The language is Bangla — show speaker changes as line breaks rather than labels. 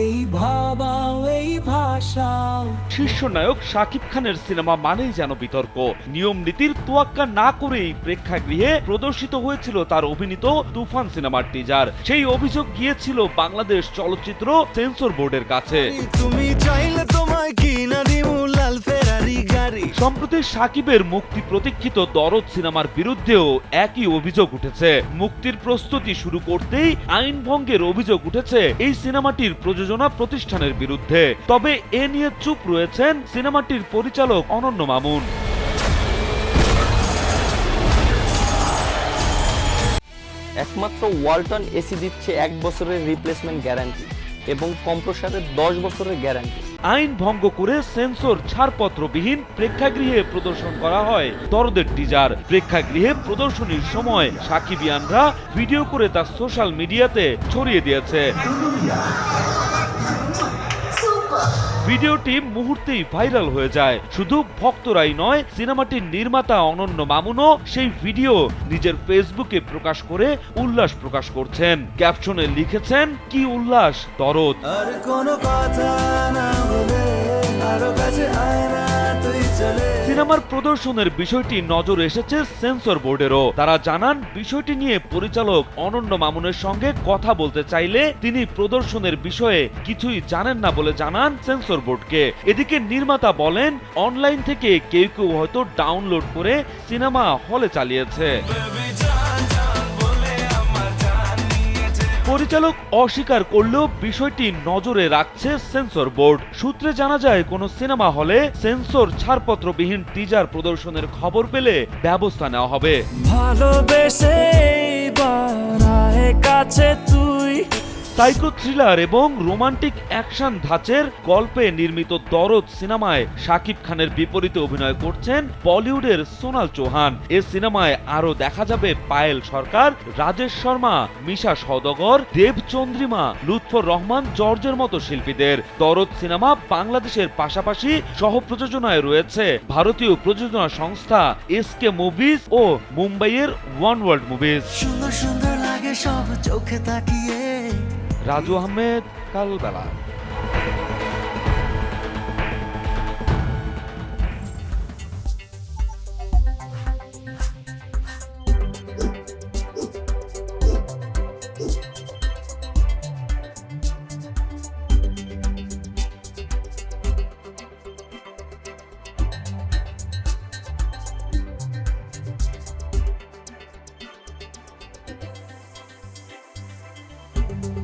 এই ভাবাও এই ভাষাও।
শীর্ষ নায়ক শাকিব খানের সিনেমা মানেই যেন বিতর্ক। নিয়ম নীতির তোয়াক্কা না করেই প্রেক্ষাগৃহে প্রদর্শিত হয়েছিল তার অভিনীত তুফান সিনেমার টিজার সেই অভিযোগ গিয়েছিল বাংলাদেশ চলচ্চিত্র সেন্সর বোর্ডের কাছে।
তুমি চাইলে
সম্প্রতি সাকিবের মুক্তি প্রতীক্ষিত দরদ সিনেমার বিরুদ্ধেও একই অভিযোগ উঠেছে। মুক্তির প্রস্তুতি শুরু করতেই আইন ভঙ্গের অভিযোগ উঠেছে এই সিনেমাটির প্রযোজনা প্রতিষ্ঠানের বিরুদ্ধে। তবে এ নিয়ে চুপ রয়েছেন সিনেমাটির পরিচালক অনন্য মামুন।
একমাত্র ওয়ালটন এসি দিচ্ছে এক বছরের রিপ্লেসমেন্ট গ্যারান্টি এবং কম্প্রসারের দশ বছরের গ্যারান্টি
আইন ভঙ্গ করে সেন্সর ছাড়পত্রবিহীন প্রেক্ষাগৃহে প্রদর্শন করা হয়। দরদের টিজার, প্রেক্ষাগৃহে প্রদর্শনীর সময় সাকিব ইয়ানরা ভিডিও করে তা সোশ্যাল মিডিয়াতে ছড়িয়ে দিয়েছে। ভিডিওটি মুহূর্তেই ভাইরাল হয়ে যায়। শুধু ভক্তরাই নয়, সিনেমাটির নির্মাতা অনন্য মামুনও সেই ভিডিও নিজের ফেসবুকে প্রকাশ করে উল্লাস প্রকাশ করছেন। ক্যাপশনে লিখেছেন, কি উল্লাস, দরদ।
আর কোনো কথা না বলে আরও কাছে আয়
সিনেমার প্রদর্শনের বিষয়টি নজর এসেছে সেন্সর বোর্ডেরও। তারা জানান, বিষয়টি নিয়ে পরিচালক অনন্য মামুনের সঙ্গে কথা বলতে চাইলে তিনি প্রদর্শনের বিষয়ে কিছুই জানেন না বলে জানান সেন্সর বোর্ডকে। এদিকে নির্মাতা বলেন, অনলাইন থেকে কেউ কেউ হয়তো ডাউনলোড করে সিনেমা হলে চালিয়েছে। পরিচালক অস্বীকার করলেও বিষয়টি নজরে রাখছে সেন্সর বোর্ড। সূত্রে জানা যায়, কোনো সিনেমা হলে সেন্সর ছাড়পত্রবিহীন টিজার প্রদর্শনের খবর পেলে ব্যবস্থা নেওয়া হবে।
ভালোবেসে কাছে
সাইকো থ্রিলার এবং রোমান্টিক অ্যাকশন ধাঁচের গল্পে নির্মিত দরদ সিনেমায় শাকিব খানের বিপরীতে অভিনয় করছেন বলিউডের সোনাল চৌহান। এ সিনেমায় আরও দেখা যাবে পায়েল সরকার, রাজেশ শর্মা, মিশা সদগর দেব চন্দ্রিমা, লুৎফর রহমান, জর্জের মতো শিল্পীদের। দরদ সিনেমা বাংলাদেশের পাশাপাশি সহপ্রযোজনায় রয়েছে। ভারতীয় প্রযোজনা সংস্থা এসকে মুভিজ ও মুম্বাইয়ের ওয়ান ওয়ার্ল্ড মুভিজ।
সুন্দর সুন্দর লাগে সব চোখে তাকিয়ে।
রাজু আহমেদ কালবেলা thank you